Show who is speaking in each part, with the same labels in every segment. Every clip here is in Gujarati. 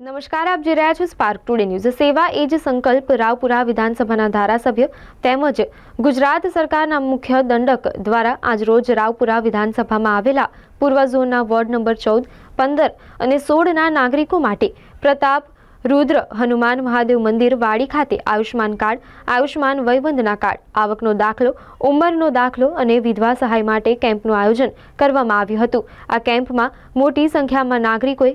Speaker 1: નમસ્કાર, આપ જોઈ રહ્યા છો સ્પાર્ક ટુડે ન્યૂઝ સેવા એ જ સંકલ્પ રાવપુરા વિધાનસભાના ધારાસભ્ય તેમજ ગુજરાત સરકારના મુખ્ય દંડક દ્વારા આજરોજ રાવપુરા વિધાનસભામાં આવેલા પૂર્વ ઝોનના વોર્ડ નંબર ચૌદ, પંદર અને સોળના નાગરિકો માટે પ્રતાપ, રુદ્ર, હનુમાન, મહાદેવ મંદિર, વાડી ખાતે આયુષ્માન કાર્ડ આયુષ્માન વયવંદના કાર્ડ, આવકનો દાખલો, ઉંમરનો દાખલો અને વિધવા સહાય માટે કેમ્પનું આયોજન કરવામાં આવ્યું હતું. આ કેમ્પમાં મોટી સંખ્યામાં નાગરિકોએ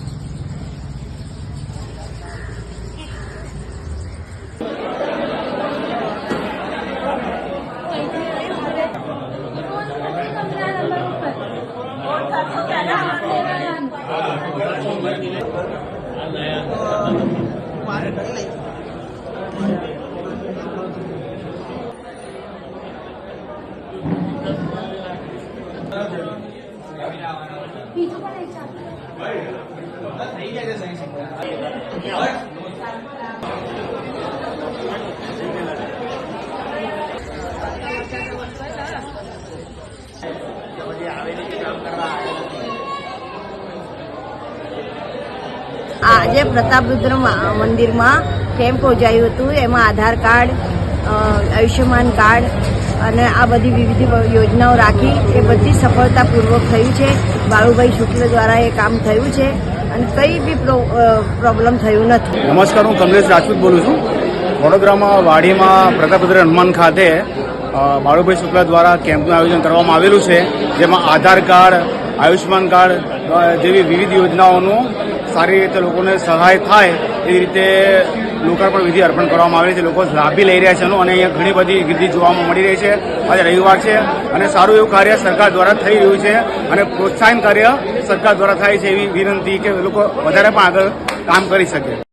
Speaker 1: બીજું પણ થઈ જાય
Speaker 2: આજે પ્રતાપ રુદ્ર મંદિરમાં કેમ્પ યોજાયું હતું. એમાં આધાર કાર્ડ આયુષ્યમાન કાર્ડ અને આ બધી વિવિધ યોજનાઓ રાખી એ બધી સફળતાપૂર્વક થયું છે. બાળુભાઈ શુક્લ દ્વારા એ કામ થયું છે અને કંઈ બી પ્રોબ્લેમ થયું નથી.
Speaker 3: નમસ્કાર, હું કમલેશ રાજપૂત બોલું છું. વડોદરામાં વાડીમાં પ્રતાપરુદ્ર હનુમાન ખાતે બાળુભાઈ શુક્લા દ્વારા કેમ્પનું આયોજન કરવામાં આવેલું છે. જેમાં આધાર કાર્ડ, આયુષ્યમાન કાર્ડ જેવી વિવિધ યોજનાઓનું સારી રીતે લોકોને સહાય થાય એ રીતે લોકાર્પણ વિધિ અર્પણ કરવામાં આવે છે. લોકો લાભી લઈ રહ્યા છે અને અહીંયા ઘણી બધી ગીર્દી જોવામાં મળી રહી છે. આજે રવિવાર છે અને સારું એવું કાર્ય સરકાર દ્વારા થઈ રહ્યું છે અને પ્રોત્સાહન કાર્ય સરકાર દ્વારા થાય છે એવી વિનંતી કે લોકો વધારે પણ આગળ કામ કરી શકે.